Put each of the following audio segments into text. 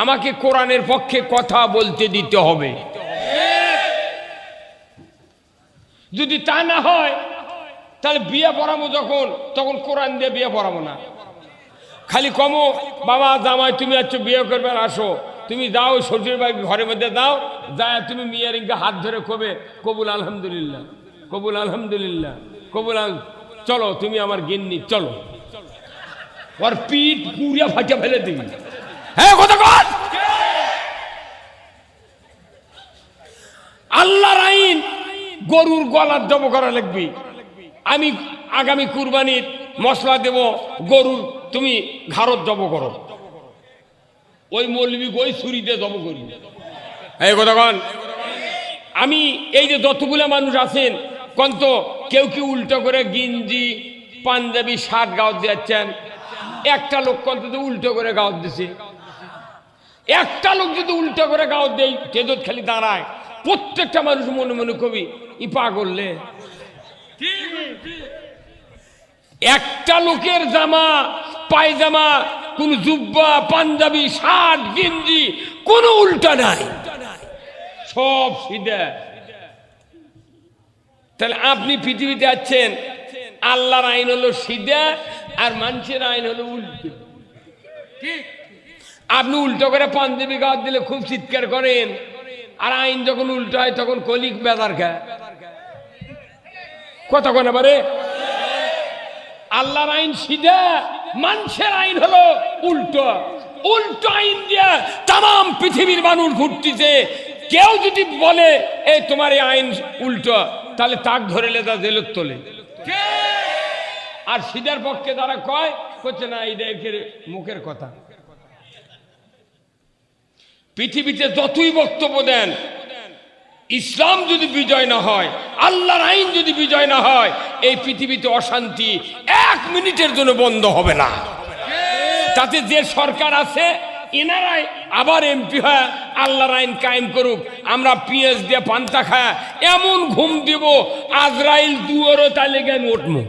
আমাকে কোরআনের পক্ষে কথা বলতে দিতে হবে। যদি তা না হয়, তাহলে বিয়ে পড়াবো যখন, তখন কোরআন দিয়ে বিয়ে পড়াবো না। খালি কমো, বাবা, জামাই, তুমি আছো বিয়ে করবে আসো। তুমি দাও শ্বশুর বাড়ি, ঘরের মধ্যে দাও যায় তুমি মিয়ার হাত ধরে কবে, কবুল আলহামদুলিল্লাহ কবুল আলহামদুলিল্লাহ, কবুল চলো, তুমি আমার গিন্নি, চলো। ওর পিঠ পুরিয়া ফাটিয়া ফেলে দিবি। হ্যাঁ কথা আল্লাহর আইন, গরুর গলার জব করা লাগবে। আমি আগামী কুরবানির মশলা দেব, গরুর তুমি ঘাড়ত জব করো। ওই মৌলবি ওই ছুরিতে জব করি। কথা আমি এই যে যতগুলো মানুষ আছেন কন্ত কেউ কি উল্টো করে গিঞ্জি, পাঞ্জাবি, শার্ট গাওয়াত দিচ্ছেন একটা লোক কন্ত উল্টো করে গাওয়াত দিছে। একটা লোক যদি উল্টো করে গাওয়াত দেয় তেজত খালি দাঁড়ায়। প্রত্যেকটা মানুষ মনে মনে কবি, ই পাগললে একটা লোকের জামা, পায়জামা, কোন জুব্বা, পাঞ্জাবি, শার্ট, গেঞ্জি, কোনো উল্টা নাই। সব সিধা। তাহলে আপনি পৃথিবীতে আছেন, আল্লাহর আইন হলো সিধা আর মানুষের আইন হলো উল্টো। আপনি উল্টো করে পাঞ্জাবি গাওয়াত দিলে খুব চিৎকার করেন। আর আইন যখন উল্টো হয়, তখন কলিক বেদার খায়। কোন এবারে আল্লাহর আইন সিধা, মানুষের আইন হলো উল্টো। উল্টো আইন দিয়া তাম পৃথিবীর মানুষ ঘুরতেছে। কেউ যদি বলে, এই তোমার এই আইন উল্টো, তাহলে তাক ধরে লেদা জেলত তোলে। আর সিধার পক্ষে তারা কয়, করছে না একের মুখের কথা। পৃথিবীতে যতই বক্তব্য দেন ইসলাম যদি বিজয় না হয় আল্লাহর আইন যদি বিজয় না হয় এই পৃথিবীতে অশান্তি এক মিনিটের জন্য বন্ধ হবে না। তাতে যে সরকার আছে এনারাই আবার এমপি হয় আল্লাহর আইন কায়েম করুক। আমরা পিএস দিয়ে পান্তা খায় এমন ঘুম দিব আজরাইল দুয়ারও তালে গিয়ে আমি উঠবো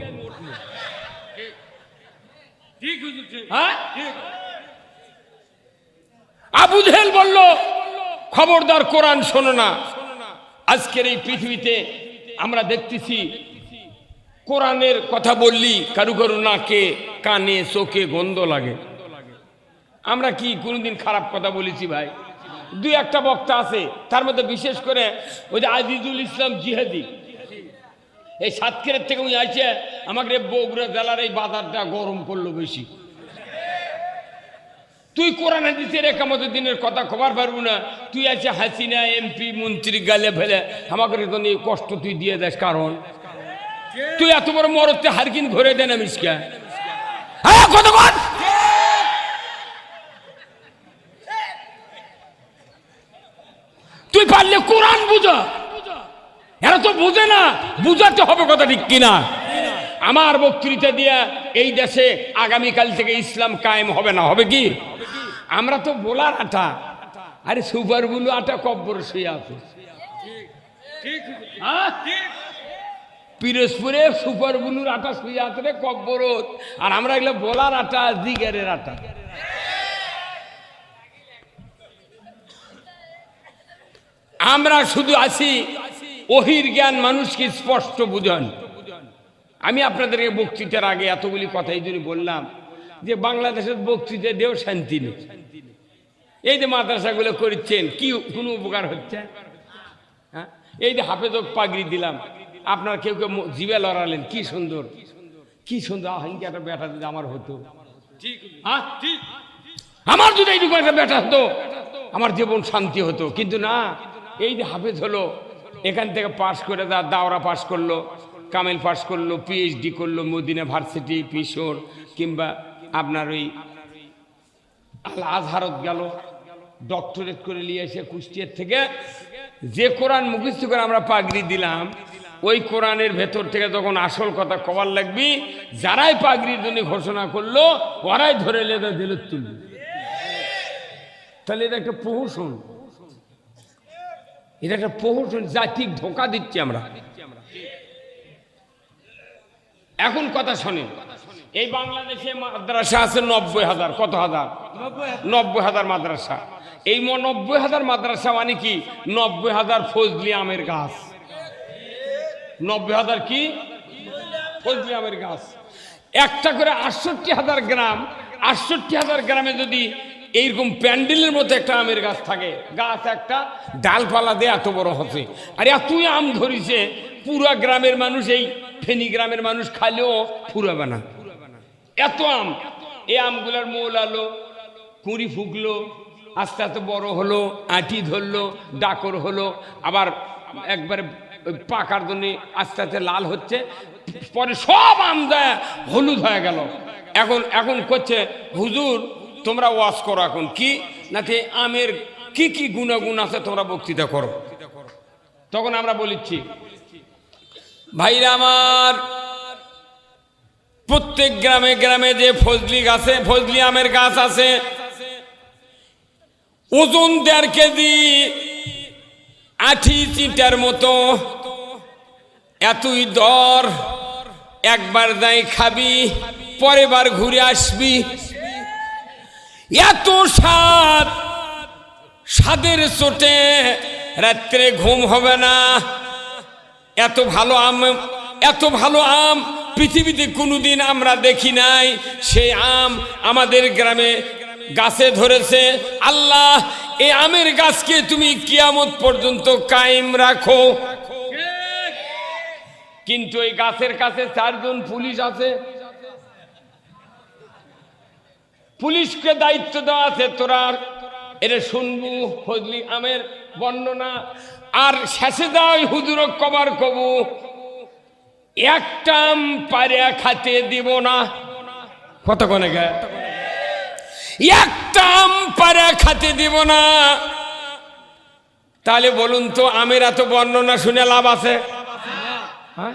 হ্যাঁ? আবু জেহেল বলল, খবরদার কোরআন শোনো না। আজকের এই পৃথিবীতে আমরা দেখতেছি, কোরআনের কথা বললি কারু কারু নাকে, কানে, চোখে গন্ধ লাগে। আমরা কি কোনোদিন খারাপ কথা বলেছি ভাই? দুই একটা বক্তা আছে, তার মধ্যে বিশেষ করে ওই যে আজিজুল ইসলাম জিহাদি। এই সাতক্ষীরের থেকে উনি আসে আমাকে বগুড়া জেলার এই বাজারটা গরম করল বেশি। তুই কোরআন হাদিসের একামত দিনের কথা খবর পারব না। তুই আছে হাসিনা, এমপি, মন্ত্রী, গালে ফেলে, আমাকে তো এই কষ্ট তুই দিয়ে দেস কারণ? তুই এত বড় মরতে হারকিন ঘরে দেন আমিসকে হ্যাঁ তুই পারলে কোরআন বুঝা। এরা তো বুঝে না, বুঝাতে হবে কথা ঠিক কিনা। আমার বক্তৃতা দিয়া এই দেশে আগামীকাল থেকে ইসলাম কায়েম হবে না, হবে কি? আমরা তো বলার আটা। আরে সুপার বুলু আটা কব্বর শুয়ে আছে। হ্যাঁ? পিরোজপুরে সুপার বুলুর আটা শুয়ে আছে রে কব্বরত আর আমরা এগুলো বলার আটা দিগারের আটা। আমরা শুধু আছি ওহির জ্ঞান মানুষকে স্পষ্ট বুঝান। আমি আপনাদেরকে বক্তৃতার আগে এতগুলি কথা এই জন্য বললাম, যে বাংলাদেশের বক্তৃতা দেও শান্তি নেই। এই যে মাদ্রাসাগুলো করছেন, কি কোনো উপকার হচ্ছে? হ্যাঁ? এই যে হাফেজক পাগড়ি দিলাম, আপনার কেউ কেউ জিভে লড়ালেন, কি সুন্দর। কি সুন্দর, আহঙ্কি একটা বেটা যদি আমার হতো। হ্যাঁ? আমার যদি এইটুকু একটা বেটা হতো, আমার জীবন শান্তি হতো। কিন্তু না, এই যে হাফেজ হলো, এখান থেকে পাশ করে দাওরা পাশ করল কামেল পাস করল পিএইচডি করল, মদিনা ভার্সিটি পিশোর কিংবা আপনার ওই আল আজহারত গেল ডক্টরেট করে নিয়ে এসে কুষ্টিয়ার থেকে যে কোরআন মুখস্থ করে আমরা পাগড়ি দিলাম, ওই কোরআনের ভেতর থেকে তখন আসল কথা কবার লাগবি, যারাই পাগড়ির জন্য ঘোষণা করল, ওরাই ধরে লেদা দিল তুলবে। তাহলে এটা একটা প্রহসন। এটা একটা প্রহসন, জাতিক ধোকা দিচ্ছি আমরা। এখন কথা শোনেন এই বাংলাদেশে মাদ্রাসা আছে নব্বই হাজার কত হাজার? নব্বই হাজার। মাদ্রাসা। এই ম- নব্বই হাজার মাদ্রাসা মানে কি? নব্বই হাজার ফজলি আমের গাছ। নব্বই হাজার কি? ফজলি আমের গাছ। একটা করে আটষট্টি হাজার গ্রাম আটষট্টি হাজার গ্রামে যদি এইরকম প্যান্ডেলের মতো একটা আমের গাছ থাকে গাছ একটা ডালপালা দিয়ে এত বড় হচ্ছে। আর এতই আম ধরিছে পুরা গ্রামের মানুষ এই ফেনী গ্রামের মানুষ খালেও ফুরাবে না এত আম। এই আমগুলার মোল আলো। কুড়ি ফুকলো আস্তে আস্তে বড় হলো, আঁটি ধরলো, ডাকর হলো, আবার একবারে পাকার জন্য আস্তে আস্তে লাল হচ্ছে, পরে সব আম দেয় হলুদ হয়ে গেল। এখন এখন করছে, হুজুর, তোমরা ওয়াশ করো এখন, কি? না যে আমের কি কি গুণাগুণ আছে তোমরা বক্তৃতা করো? তখন আমরা বলিচ্ছি ভাইরা আমার, প্রত্যেক গ্রামে গ্রামে যে ফজলি গাছে, ফজলি আমের গাছ আছে, ওজন দেড় কেজি আঠি চিটার মতো, এতই দর, একবার যাই খাবি পরের বার ঘুরে আসবি। এত স্বাদ, স্বাদের চোটে রাত্রে ঘুম হবে না। এত ভালো আম, এত ভালো আম পৃথিবীতে কোনোদিন আমরা দেখি নাই। সেই আম আমাদের গ্রামে গাছে ধরেছে। আল্লাহ, এই আমের গাছকে তুমি কিয়ামত পর্যন্ত কায়েম রাখো। কিন্তু এই গাছের কাছে চারজন পুলিশ আছে। পুলিশকে দায়িত্ব দেওয়া আছে, তোরা এটা শুনবু, ফজলি আমের বর্ণনা। আর শেষে দেওয়া হুজুর কবার কবু। একটা আম পারে খাতে দিব না। কত কোনে গে? একটা পারে খাতে দিব না। তাহলে বলুন তো, আমের এত বর্ণনা শুনে লাভ আছে? হ্যাঁ?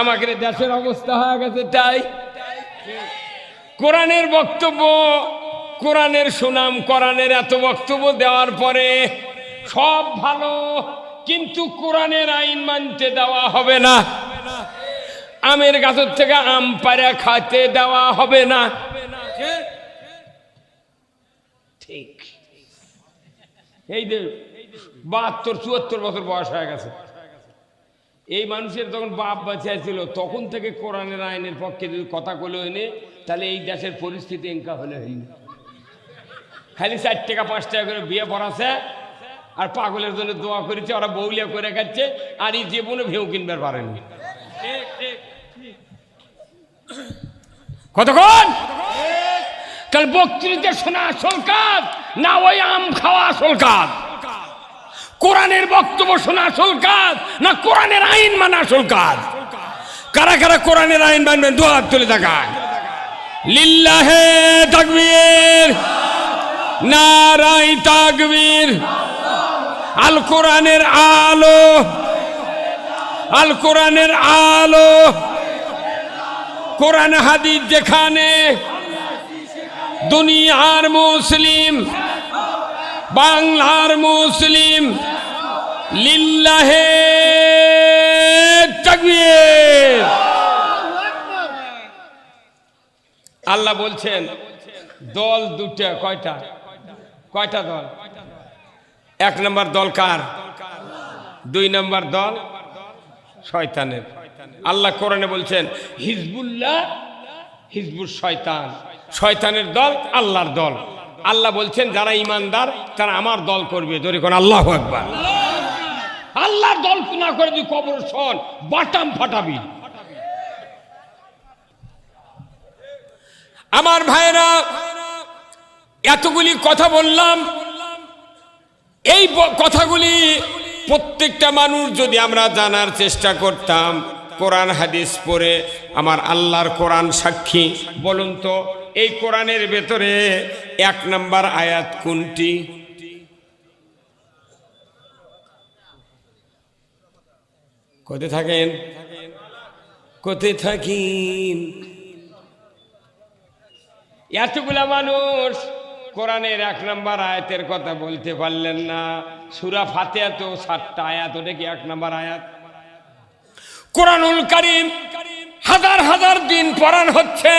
আমাকে দেশের অবস্থা হয়ে গেছে, তাই? কোরআনের বক্তব্য, কোরআনের সুনাম, কোরআনের এত বক্তব্য দেওয়ার পরে সব ভালো, কিন্তু কোরআনের আইন মানতে দেওয়া হবে না। আমের গাছের থেকে আম পাড়া খাতে দেওয়া হবে না। ঠিক। এই যে বাহাত্তর, চুয়াত্তর বছর বয়স হয়ে গেছে। এই মানুষের যখন বাপ বাঁচিয়া ছিল, তখন থেকে কোরআনের আইনের পক্ষে যদি কথা বলে হইনি তাহলে এই দেশের পরিস্থিতি এঙ্কা হলে হইনি খালি চার টাকা, পাঁচ টাকা করে বিয়ে পড়াছে আর পাগলের জন্য দোয়া করেছে, ওরা বৌলিয়া করে খাচ্ছে, আর এই জীবনে ভেউ কিনবার পারেনি কতক্ষণ? কাল বক্তৃতা শোনা আসল কাজ, না ওই আম খাওয়া আসল কাজ? কোরআনের বক্তব্য শোনা আসল কাজ, না কোরআনের আইন মানা আসল কাজ? কারা কারা কোরআনের আইন মানবেন, দু হাত তুলে থাকায় লিল্লাহে তাকবীর নারাই তাকবীর আল কোরআনের আলো। আল কোরআনের আলো। কোরআন হাদিস যেখানে দুনিয়ার মুসলিম, বাংলার মুসলিম, লিল্লাহে তাকবীর। আল্লাহ বলছেন, দল দুটা কয়টা? কয়টা দল? এক নম্বর দল কার? দুই নম্বর দল শয়তানের। আল্লাহ কোরআনে বলছেন, হিজবুল্লাহ হিজবুল শয়তান। শয়তানের দল আল্লাহর দল। আল্লাহ বলছেন, যারা ইমানদার, তারা আমার দল করবে। ধরে কোন আল্লাহ একবার আল্লাহর দল না করে তুই কবর শোন, বাটাম ফাটাবি। আমার ভাইরা এতগুলি কথা বললাম এই কথাগুলি প্রত্যেকটা মানুষ যদি আমরা জানার চেষ্টা করতাম, কোরআন হাদিস পড়ে আমার আল্লাহর কোরআন সাক্ষী, বলুন তো, এই কোরআনের ভেতরে এক নম্বর আয়াত কোনটি? কোথায় থাকেন? কোথায় থাকেন? এতগুলা মানুষ কোরআনের এক নম্বর আয়াতের কথা বলতে পারলেন না। সুরা ফাতে তো সাতটা আয়াত, ওটা কি এক নম্বর আয়াত? কোরআনুল করিম হাজার হাজার দিন পড়ান হচ্ছে,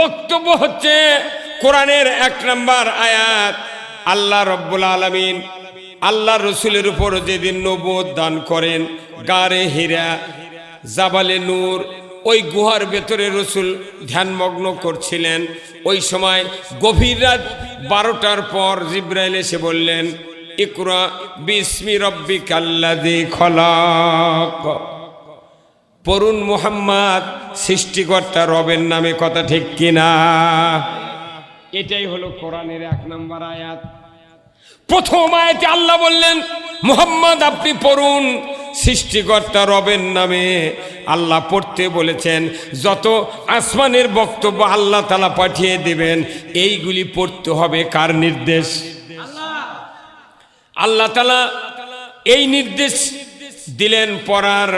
বক্তব্য হচ্ছে কোরআনের এক নম্বর আয়াত। আল্লাহ রব্বুল আলমিন আল্লাহ রসুলের উপর যেদিন নবোধ দান করেন, গারে হীরা, জাবালে নূর ওই গুহার ভেতরে রসুল ধ্যানমগ্ন করছিলেন। ওই সময় গভীর রাত বারোটার পর জিব্রাইল এসে বললেন, ইকরা বিস্মি রব্বি কাল্লাদি খলাক। পরুণ মুহাম্মদ, সৃষ্টিকর্তা রবের নামে কথা ঠিক কিনা? এটাই হলো কোরআনের এক নম্বর আয়াত। প্রথম আয়াতে আল্লাহ বললেন, মোহাম্মদ, আপনি পড়ুন। সৃষ্টিকর্তা রবের নামে আল্লাহ পড়তে বলেছেন যত আসমানের বক্তব্য আল্লাহ তালা পাঠিয়ে দেবেন এইগুলি পড়তে হবে কার নির্দেশ? আল্লাহ। তালা এই নির্দেশ দিলেন পড়ার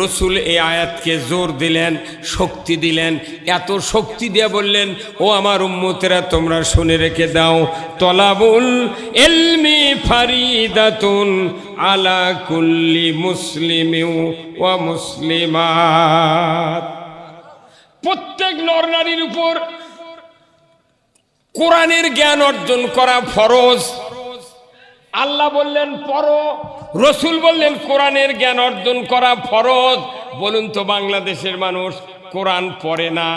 রসুল এই আয়াতকে জোর দিলেন, শক্তি দিলেন, এত শক্তি দিয়ে বললেন, ও আমার উম্মতেরা, তোমরা শুনে রেখে দাও, তলাবুল এলমি ফারিদাতুন আলা কুল্লি মুসলিমিউ ও মুসলিমাত। প্রত্যেক নরনারীর উপর কোরআনের জ্ঞান অর্জন করা ফরজ। আল্লাহ বললেন পর রসুল বললেন, কোরআনের জ্ঞান অর্জন করা ফরজ। বলুন তো, বাংলাদেশের মানুষ কোরআন পড়ে না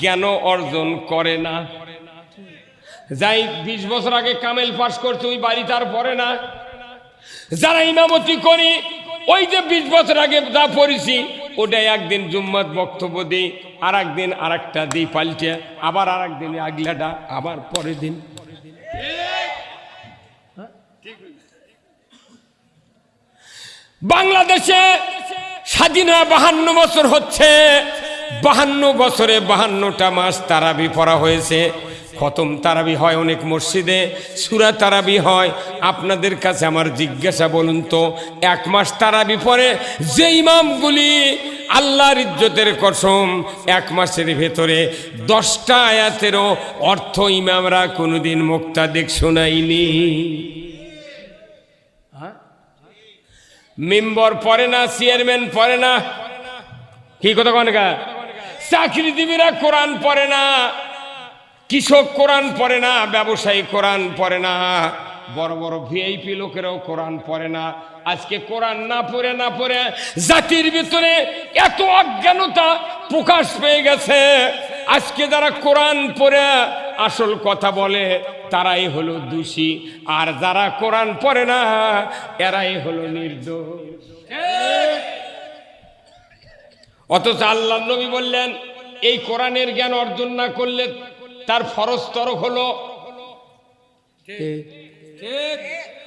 জ্ঞান অর্জন করে না। যাই, বিশ বছর আগে কামেল পাস করছে, ওই বাড়ি তার পড়ে না। যারা ইমামতি করি, ওই যে বিশ বছর আগে যা পড়েছি, ওটাই একদিন জুম্মত বক্তব্য দিই আর একদিন আর একটা দিই পাল্টে, আবার আর একদিন আগলাটা, আবার পরের দিন। বাংলাদেশে স্বাধীন বাহান্ন বছর হচ্ছে। বাহান্ন বছরে বাহান্নটা মাস তারাবি পড়া হয়েছে। খতম তারাবি হয় অনেক মসজিদে, সুরা তারাবি হয়। আপনাদের কাছে আমার জিজ্ঞাসা বলুন তো, এক মাস তারাবি পরে যে ইমামগুলি আল্লাহর ইজ্জতের কসম, এক মাসের ভেতরে দশটা আয়াতেরও অর্থ ইমামরা কোনোদিন মুক্তাদিক শোনায়নি। মেম্বর পড়ে না, চেয়ারম্যান পড়ে না। কি কথা কনকা চাকরিজীবীরা কোরআন পড়ে না, কৃষক কোরআন পড়ে না, ব্যবসায়ী কোরআন পড়ে না, বড় বড় ভিআইপি লোকেরাও কোরআন পড়ে না। আজকে কোরআন না পড়ে না পড়ে, জাতির ভিতরে এত অজ্ঞানতা প্রকাশ পেয়ে গেছে। আজকে যারা কোরআন পড়ে আসল কথা বলে তারাই হলো দোষী। আর যারা কোরআন পড়ে না এরাই হলো নির্দোষ। অথচ আল্লাহ নবী বললেন এই কোরআনের জ্ঞান অর্জন না করলে তার ফরজ তরক হলো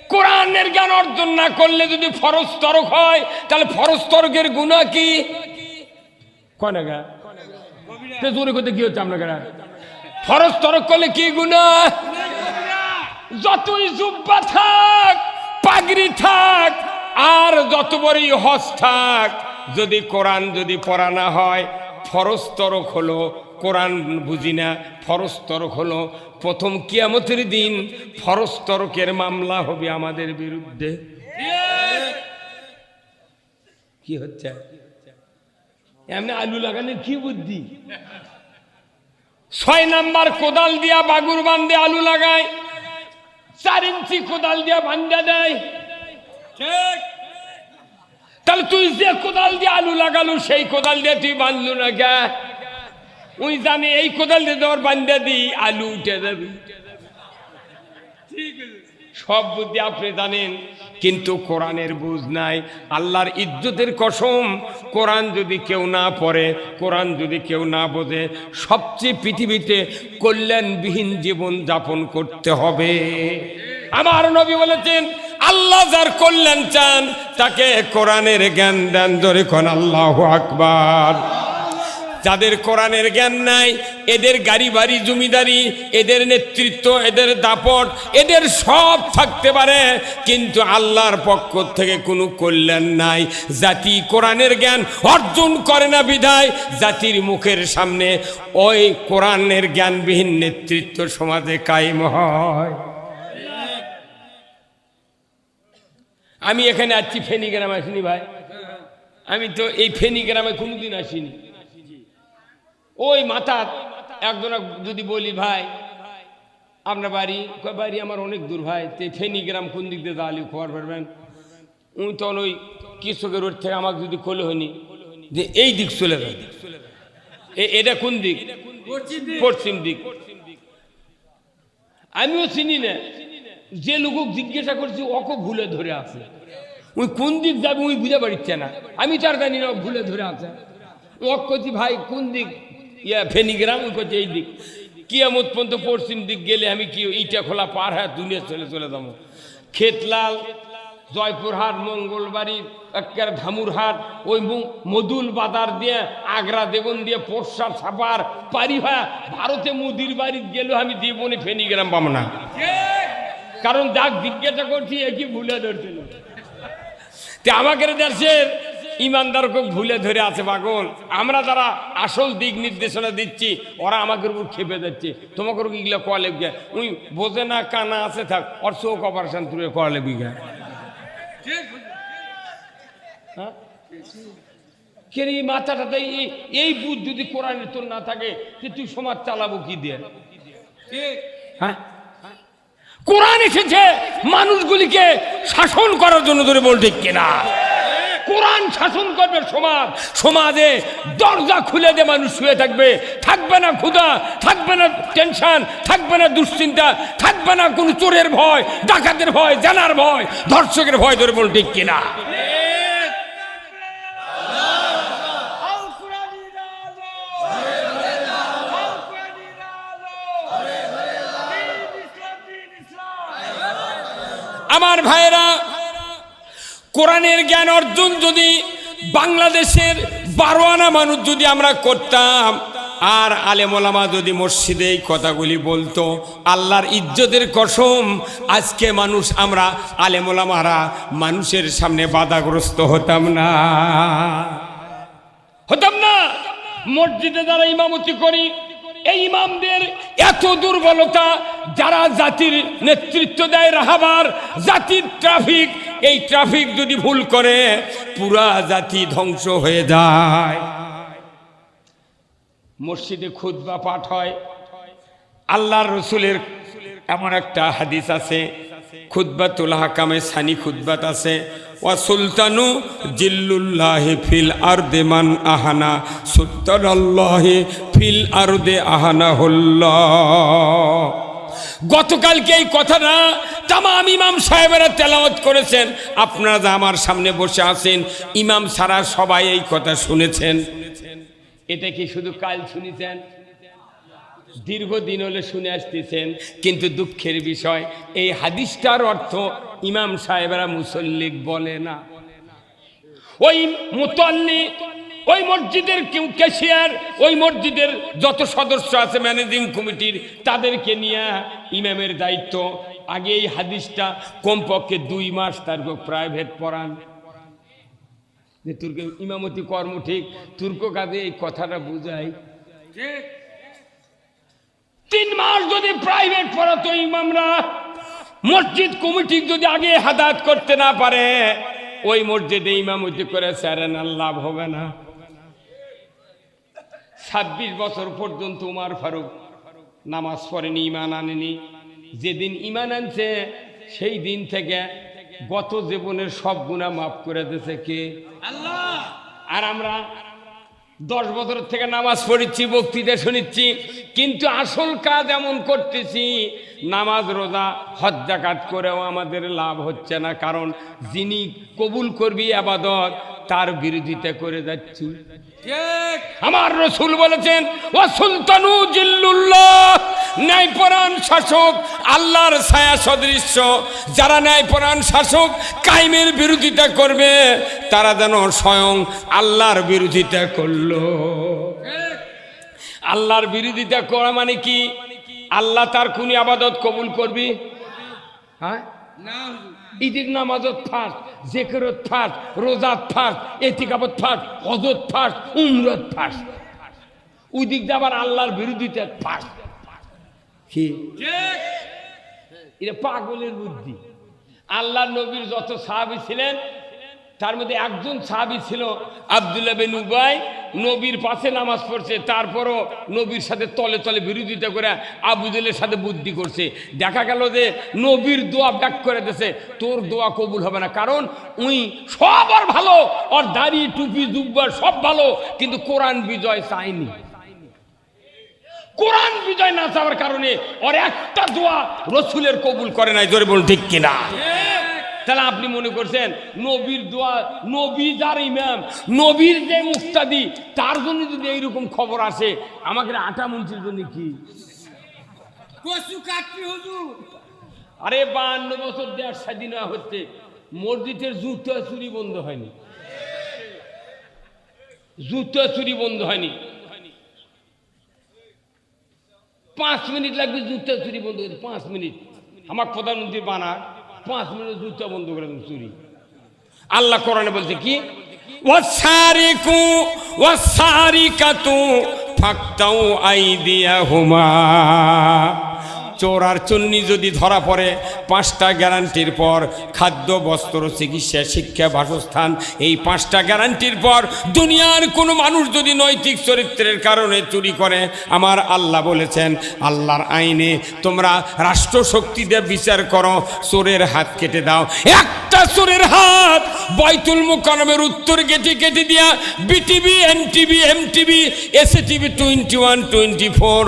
কোরআনের জ্ঞান অর্জন না করলে যদি ফরজ তরক হয় তাহলে ফরজ তরকের গুণা কি কনে গা? জোরে করতে কি হচ্ছে আপনাকে ফরজ তরক করলে কি গুণা যতই জুব্বা থাক, পাগড়ি থাক, আর যত বড়ই হজ থাক, যদি কোরআন যদি পড়া না হয়, ফরজ তরক হলো, কোরআন বুঝি না, ফরজ তরক হলো, প্রথম কিয়ামতের দিন ফরজ তরকের মামলা হবে আমাদের বিরুদ্ধে। কি হচ্ছে? এমনি আলু লাগানোর কি বুদ্ধি? ছয় নাম্বার কোদাল দিয়া বাগুর বান্ধে আলু লাগায় চার ইঞ্চি কোদাল দিয়া বান্ধা দেয়। তাহলে তুই যে কোদাল দিয়ে আলু লাগালু সেই কোদাল দিয়ে তুই বাঁধলু না কে? উই জানি এই কোদাল দিয়ে তোর বান্ধা দিই আলু উঠে যাবি। সব বুদ্ধি আপনি জানেন। কিন্তু কোরআনের বুঝ নাই। আল্লাহর ইজ্জতের কসম, কোরআন যদি কেউ না পড়ে, কোরআন যদি কেউ না বোঝে, সবচেয়ে পৃথিবীতে কল্যাণবিহীন জীবন যাপন করতে হবে। আমার নবী বলেছেন, আল্লাহ যার কল্যাণ চান, তাকে কোরআনের জ্ঞান দেন ধরে কোন আল্লাহ আকবার। যাদের কোরআনের জ্ঞান নাই, এদের গাড়ি বাড়ি জমিদারি, এদের নেতৃত্ব, এদের দাপট, এদের সব থাকতে পারে, কিন্তু আল্লাহর পক্ষ থেকে কোনো কল্যাণ নাই। জাতি কোরআনের জ্ঞান অর্জন করে না বিধায়, জাতির মুখের সামনে ওই কোরআনের জ্ঞানবিহীন নেতৃত্ব সমাজে কায়েম হয়। আমি এখানে আসছি ফেনি গ্রামে আসিনি ভাই। আমি তো এই ফেনি গ্রামে কোনোদিন আসিনি। ওই মাথা একজন যদি বলি ভাই আপনার বাড়ি বাড়ি আমার অনেক দূর ভাই। তে ফেনি গ্রাম কোন দিক দিয়ে দাঁড়ালি খবর পারবেন উনি তখন ওই কৃষকের রোড থেকে আমাকে যদি কোলে হনি যে এই দিক চলে যাবে এ- এটা কোন দিক? পশ্চিম দিক। আমিও চিনি না। যে লোক জিজ্ঞাসা করছি ওকে ভুলে ধরে আছে। ওই কোন দিক যাবে ওই বুঝে পারছে না। আমি তার জানি না ভুলে ধরে আছে। ওক করছি ভাই কোন দিক? ইয়া ফেনিগ্রাম করছে এই দিক। কিয়ামত পর্যন্ত পশ্চিম দিক গেলে আমি কি ইটা খোলা পার হ্যাঁ দুনিয়া চলে চলে যাব। খেতলাল জয়পুরহাট, মঙ্গলবাড়ি একের ধামুরহাট, ওই মু- মধুল বাজার দিয়ে, আগ্রা দেবন দিয়ে পোরসার ছাপার পারি হ্যাঁ ভারতে মুদির বাড়ি গেলেও আমি জীবনে ফেনিগ্রাম পাবো না। কারণ যাক জিজ্ঞাসা করছি একই ভুলে ধরছিল? তে আমাকে দেশের ইমানদারকে ভুলে ধরে আছে পাগল। আমরা যারা আসল দিক নির্দেশনা দিচ্ছি ওরা আমাকে উপর খেপে যাচ্ছে। তোমাকে এগুলো কয়া লেগে উনি বোঝে না কানা আছে থাক। ওর চোখ অপারেশন তুলে কয়া লেবি গা হ্যাঁ? কে রে, এই মাথাটাতে এই- বুধ যদি কোরআনে তোর না থাকে তুই সমাজ চালাবো কি দিয়ে? হ্যাঁ? কোরআন এসেছে মানুষগুলিকে শাসন করার জন্য ধরে বল ঠিক কিনা? কোরআন শাসন করবে সমাজ। সমাজে দরজা খুলে দিয়ে মানুষ শুয়ে থাকবে। থাকবে না ক্ষুধা, থাকবে না টেনশন, থাকবে না দুশ্চিন্তা, থাকবে না কোনো চোরের ভয়, ডাকাতের ভয়, জানার ভয়, ধর্ষকের ভয় ধরে বল ঠিক কিনা? আমার ভাইরা কোরআনের জ্ঞান অর্জন যদি বাংলাদেশের বারো আনা মানুষ যদি আমরা করতাম, আর আলেমোলামা যদি মসজিদে এই কথাগুলি বলতো, আল্লাহর ইজ্জতের কসম, আজকে মানুষ আমরা আলেমোলামারা মানুষের সামনে বাধাগ্রস্ত হতাম না। হতাম না। মসজিদে যারা ইমামতি করি এই ইমামদের এত দুর্বলতা যারা জাতির নেতৃত্ব দেয় রাহাবার, জাতির ট্রাফিক এই ট্রাফিক যদি ভুল করে, পুরা জাতি ধ্বংস হয়ে যায়। মসজিদে খুদ বা পাঠ হয়। আল্লাহর রসুলের এমন একটা হাদিস আছে খুদ্বাতুল হাকামে সানি খুদ্বাত আছে। ওয়া সুলতানু জিল্লুল্লাহি ফিল আরদে মান আহানা সুলতানাল্লাহি ফিল আরদে আহানা হল্লাহ গতকালকে এই কথাটা তামাম ইমাম সাহেবেরা তেলাওয়াত করেছেন। আপনারা যা আমার সামনে বসে আছেন, ইমাম সারা সবাই এই কথা শুনেছেন। এটা কি শুধু কাল শুনেছেন? দীর্ঘদিন হলে শুনে আসতেছেন, কিন্তু দুঃখের বিষয়, এই হাদিসটার অর্থ ইমাম সাহেবেরা মুসল্লিক বলে না। ওই মুতল্লি, ওই মসজিদের কেউ ক্যাশিয়ার, ওই মসজিদের যত সদস্য আছে ম্যানেজিং কমিটির, তাদেরকে নিয়ে ইমামের দায়িত্ব। আগে এই হাদিসটা কমপক্ষে দুই মাস তার প্রাইভেট পড়ান। যে তুর্ক ইমামতি কর্ম ঠিক, তুর্ক কাজে এই কথাটা বুঝাই তিন মাস যদি প্রাইভেট পড়াতো ইমামরা। মসজিদ কমিটি যদি আগে হাদাত করতে না পারে ওই মসজিদে ইমামতি করে স্যারেন লাভ হবে না। ছাব্বিশ বছর পর্যন্ত উমার ফারুক নামাজ পড়েনি ইমান আনেনি। যেদিন ইমান আনছে সেই দিন থেকে গত জীবনের সব গুণা মাফ করে দিয়েছে কে? আর আমরা দশ বছর থেকে নামাজ পড়েছি বক্তৃতা শুনিচ্ছি, কিন্তু আসল কাজ এমন করতেছি, নামাজ, রোজা হজ্জাকাত করেও আমাদের লাভ হচ্ছে না, কারণ যিনি কবুল করবি আবাদত, তার বিরোধিতা করে যাচ্ছি। আমার রসুল বলেছেন ও সুলতানু জিল্লুল্লাহ। ন্যায়পরাণ শাসক, আল্লাহর ছায়া সদৃশ্য যারা ন্যায়পরাণ শাসক কাইমের বিরোধিতা করবে, তারা যেন স্বয়ং আল্লাহর বিরোধিতা করল। আল্লাহর বিরোধিতা করা মানে কি? আল্লাহ তার কোন আবাদত কবুল করবি? হ্যাঁ? ঈদের নামাজত ফার্স্ট জেকেরত ফার্স্ট রোজাত ফার্স্ট এতিকাবত ফার্স্ট হজত ফার্স্ট উমরত ফার্স্ট ওই দিক দিয়ে আবার আল্লাহর বিরোধিতা কি? এটা পাগলের বুদ্ধি। আল্লাহ নবীর যত সাহাবি ছিলেন তার মধ্যে একজন সাহাবি ছিল আবদুল্লাহ বিন উবাই, নবীর পাশে নামাজ পড়ছে, তারপরও নবীর সাথে তলে তলে বিরোধিতা করে আবুদুলের সাথে বুদ্ধি করছে। দেখা গেল যে নবীর দোয়া ব্যাক করে দিছে তোর দোয়া কবুল হবে না, কারণ উই সব আর ভালো, আর দাড়ি, টুপি জুব্বার সব ভালো, কিন্তু কোরআন বিজয় চায়নি। কোরআন বিজয় না চাওয়ার কারণে ওর একটা দোয়া রসুলের কবুল করে নাই, জোরে বলুন ঠিক কিনা? তাহলে আপনি মনে করছেন নবীর দোয়া নবী যার ইমাম নবীর যে মুক্তাদি তার জন্য যদি এইরকম খবর আসে আমাকে আটা মন্ত্রীর জন্য কি? আরে বান্ন বছর দেড় স্বাধীন হচ্ছে মসজিদের জুতো চুরি বন্ধ হয়নি। জুতো চুরি বন্ধ হয়নি। পাঁচ মিনিট লাগবে জুতো চুরি বন্ধ করতে পাঁচ মিনিট। আমার প্রধানমন্ত্রী বানা পাঁচ মিনিট জুতা বন্ধ করে দেন চুরি। আল্লাহ কোরআনে বলছে কি? ওয়াসারিকু, ওয়াসারিকাতু, ফাক্তাউ আইদিয়াহুমা। চোর আর চুন্নি যদি ধরা পড়ে, পাঁচটা গ্যারান্টির পর খাদ্য, বস্ত্র, চিকিৎসা, শিক্ষা, বাসস্থান, এই পাঁচটা গ্যারান্টির পর দুনিয়ার কোনো মানুষ যদি নৈতিক চরিত্রের কারণে চুরি করে, আমার আল্লাহ বলেছেন, আল্লাহর আইনে তোমরা রাষ্ট্রশক্তি দিয়ে বিচার করো, চোরের হাত কেটে দাও। একটা চোরের হাত বৈতুল মুকারমের উত্তর গেটে কেটে দিয়া, BTV, NTV, MTV SA TV twenty one, twenty four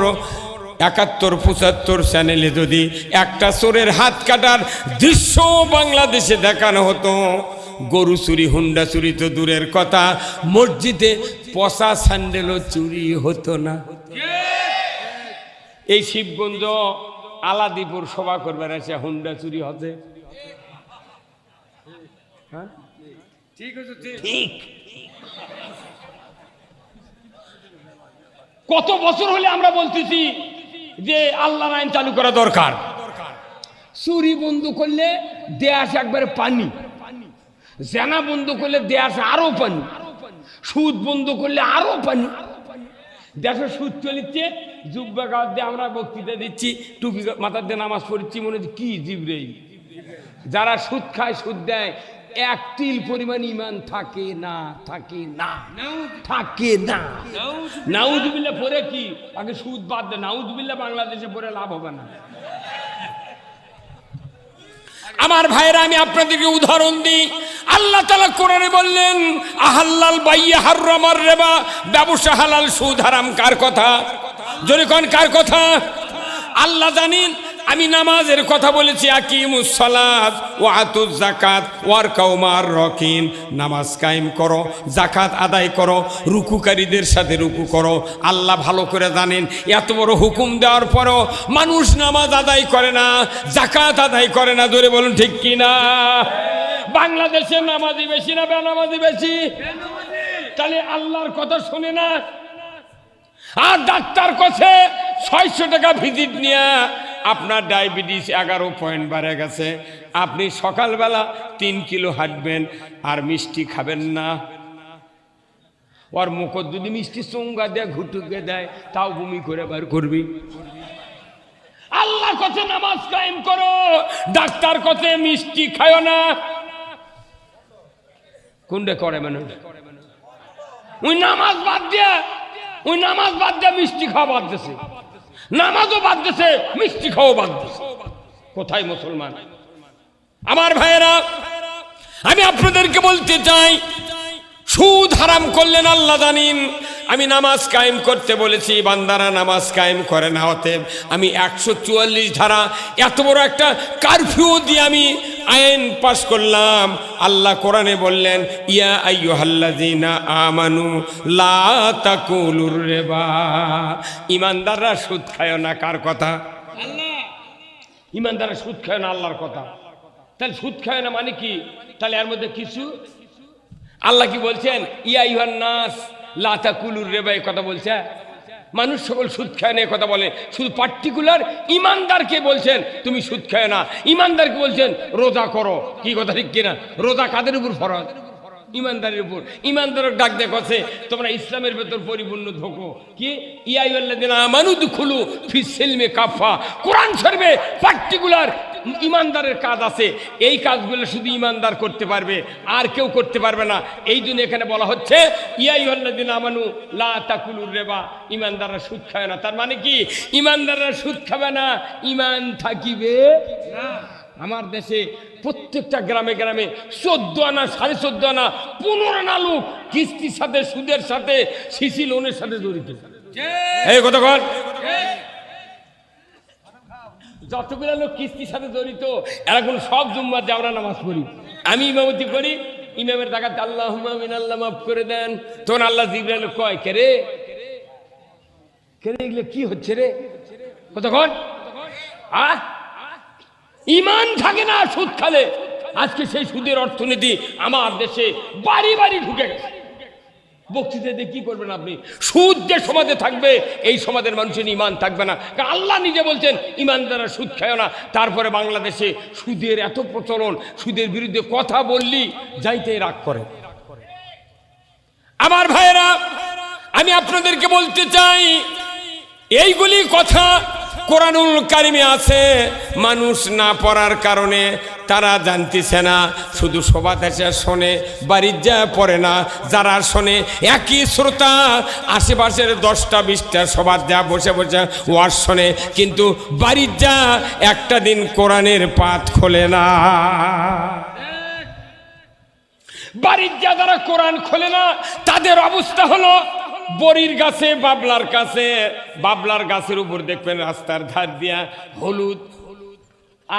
একাত্তর পঁচাত্তর চ্যানেলে যদি একটা চোরের হাত কাটার দৃশ্য বাংলাদেশে দেখানো হতো গরু চুরি হুন্ডা চুরি তো দূরের কথা মসজিদে পচা স্যান্ডেলও চুরি হতো না। এই শিবগঞ্জ আলাদিপুর সভা করবার আছে হুন্ডা চুরি হতে ঠিক ঠিক। ঠিক। কত বছর হলে আমরা বলতেছি যে আল্লাহ আইন চালু করা দরকার। চুরি বন্ধ করলে দেশ একবারে পানি। জেনা বন্ধ করলে দেশ আরও পানি। সুদ বন্ধ করলে আরও পানি। দেশে সুদ চলিচ্ছে যুব্বা গাছ দিয়ে আমরা বক্তৃতা দিচ্ছি, টুপি মাথার দিয়ে নামাজ পড়ছি, মনে হচ্ছে কি জিবরে যারা সুদ খায়, সুদ দেয় এক তিল পরিমাণ ইমান থাকে না থাকে না। থাকে না। নাউজবিল্লা পরে কি? আগে সুদ বাদ দে নাউজবিল্লা বাংলাদেশে পরে লাভ হবে না। আমার ভাইরা আমি আপনাদেরকে উদাহরণ দিই। আল্লাহ তালা কোরআনে বললেন আহাল্লাল বাইয়া হার্রামার রেবা ব্যবসা হালাল সুদ হারাম কার কথা? যদি কোন কার কথা? আল্লাহ জানেন আমি নামাজের কথা বলেছি আকিমুসলাদ ও আতুজ জাকাত ওয়ার কাউমার রকিন নামাজ কায়েম করো জাকাত আদায় করো, রুকুকারীদের সাথে রুকু করো। আল্লাহ ভালো করে জানেন, এত বড় হুকুম দেওয়ার পরও মানুষ নামাজ আদায় করে না জাকাত আদায় করে না। ধরে বলুন, ঠিক কি না? বাংলাদেশে নামাজি বেশি না বেনামাজি বেশি? তাহলে আল্লাহর কথা শোনে না। আর ডাক্তার কাছে ছয়শো টাকা ভিজিট নিয়ে আপনার ডায়াবেটিস এগারো পয়েন্ট বেড়ে গেছে। আপনি সকালবেলা তিন কিলো হাঁটবেন আর মিষ্টি খাবেন না। ওর মুখ যদি মিষ্টি চোঙ্গা দেয়, ঘুটুকে দেয়, তাও বমি করে বার করবি। আল্লাহ কাছে নামাজ কায়েম করো, ডাক্তার কাছে মিষ্টি খায় না। কোনটা করে মানুষ ওই নামাজ বাদ দিয়া, ওই নামাজ বাদ দিয়া মিষ্টি খাওয়া বাদ দিছে। নামাজও বাদ দিছে মিষ্টি খাওয়া বাদ দিছে কোথায় মুসলমান? আমার ভাইয়েরা, আমি আপনাদেরকে বলতে চাই, সুদ হারাম করলেন আল্লাহ জানিন আমি নামাজ কায়েম করতে বলেছি বান্দারা নামাজ কায়েম করে না হতে আমি একশো চুয়াল্লিশ ধারা এত বড় একটা কারফিউ দিয়ে আমি আইন পাশ করলাম। আল্লাহ কোরআনে বললেন ইয়া আইয়ুহাল্লাযীনা আমানু লা তাকুলুর রিবা। ইমানদাররা সুদ খায় না কার কথা? আল্লাহ। ইমানদাররা সুদ খায় না আল্লাহর কথা। তাহলে সুদ খায় না মানে কি? তাহলে এর মধ্যে কিছু? আল্লাহ কি বলছেন? ইয়া ইহান নাস। লাতা কুলুর রেবা কথা বলছে মানুষ সকল সুদ খায় না কথা বলে। শুধু পার্টিকুলার ইমানদারকে বলছেন, তুমি সুদ খায় না। ইমানদারকে বলছেন, রোজা করো। কি কথা, ঠিক কিনা? রোজা কাদের উপর ফরজ? ইমানদারের উপর। ইমানদারের ডাক দেখছে তোমরা ইসলামের ভেতর পরিপূর্ণ ধোকো কি? ইয়াইল্লাদিন আমানু দুখুলু ফিসিলমে কাফা কোরআন শরীফে পার্টিকুলার ইমানদারের কাজ আছে। এই কাজগুলো শুধু ইমানদার করতে পারবে আর কেউ করতে পারবে না। এই জন্য এখানে বলা হচ্ছে ইয়াই দিন আমানু লা তাকুলুর রেবা। ইমানদাররা সুদ খাবে না। তার মানে কি? ইমানদাররা সুদ খাবে না ইমান থাকিবে আমার দেশে প্রত্যেকটা গ্রামে গ্রামে চোদ্দ আনা সাড়ে চোদ্দ আনা পনেরো আনা লোক কিস্তির সাথে সুদের সাথে সিসি লোনের সাথে জড়িত। এই কতক্ষণ যতগুলো লোক কিস্তির সাথে জড়িত এখন সব জুম্মার যাওয়া নামাজ পড়ি। আমি ইমামতি করি, ইমামের টাকা আল্লাহ মিন আল্লাহ মাফ করে দেন। তখন আল্লাহ জিব্রাইল কয়, কে রে? কে রে? এগুলো কি হচ্ছে রে? কতক্ষণ? আহ ইমান থাকে না সুদ খালে। আজকে সেই সুদের অর্থনীতি আমার দেশে বাড়ি বাড়ি ঢুকে গেছে। বক্তৃতাতে কি করবেন আপনি? সুদ যে সমাজে থাকবে, এই সমাজের মানুষের ইমান থাকবে না। কারণ আল্লাহ নিজে বলছেন, ইমান দ্বারা সুদ খায় না। তারপরে বাংলাদেশে সুদের এত প্রচলন, সুদের বিরুদ্ধে কথা বললি যাইতে রাগ করে। আমার ভাইয়েরা, আমি আপনাদেরকে বলতে চাই, এইগুলি কথা কোরআনুল কারিমে আছে, মানুষ না পড়ার কারণে তারা জানতেছে না, শুধু সভা দেশে শোনে, বাড়ির যা পড়ে না, যারা শোনে, একই শ্রোতা, আশেপাশের দশটা, বিশটা, সবার যা বসে বসে ওয়াজ শোনে, কিন্তু বাড়ির যা, একটা দিন কোরআনের পাত খোলে না। বাড়ির যা যারা কোরআন খোলে না, তাদের অবস্থা হলো বড়ির গাছে, বাবলার কাছে বাবলার গাছের উপর দেখবেন রাস্তার ধার দিয়া হলুদ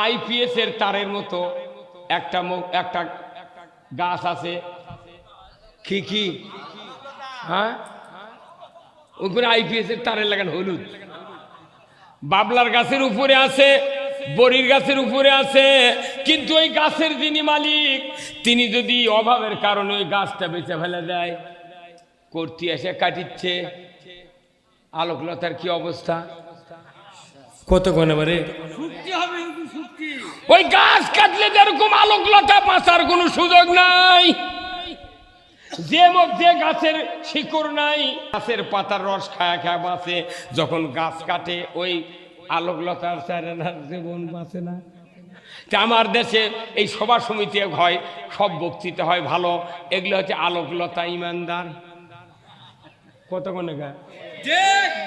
আইপিএস এর তারের মতো একটা একটা গাছ আছে। কি কি? হ্যাঁ? উপরে আইপিএস এর তারের লাগান হলুদ। বাবলার গাছের উপরে আছে বড়ির গাছের উপরে আছে কিন্তু ওই গাছের যিনি মালিক তিনি যদি অভাবের কারণে ওই গাছটা বেঁচে ফেলে দেয় করতে এসে কাটিচ্ছে। আলোকলতার কি অবস্থা? কত কোন এবারে শুক্তি হবে হুজুর শুক্তি ওই গাছ কাটলে যেরকম আলোকলতা বাঁচার কোনো সুযোগ নাই। যে যে গাছের শিকড় নাই, গাছের পাতার রস খায়া খায়া বাঁচে। যখন গাছ কাটে, ওই আলোকলতার চারেনার জীবন বাঁচে না। তা আমার দেশে এই সভা সমিতি হয়, সব বক্তৃতা হয় ভালো। এগুলো হচ্ছে আলোকলতা ইমানদার। কতক্ষণে গা ঠিক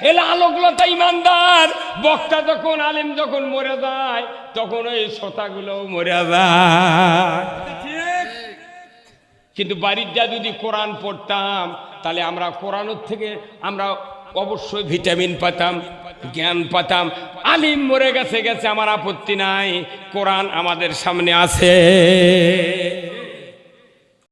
এলা আলোকলতা ইমানদার বক্তা যখন আলেম যখন মরে যায় তখন ওই শ্রোতাগুলো মরে যায়। কিন্তু বাড়ির যা যদি কোরআন পড়তাম তাহলে আমরা কোরআনের থেকে আমরা অবশ্যই ভিটামিন পাতাম জ্ঞান পাতাম। আলিম মরে গেছে গেছে আমার আপত্তি নাই। কোরআন আমাদের সামনে আছে।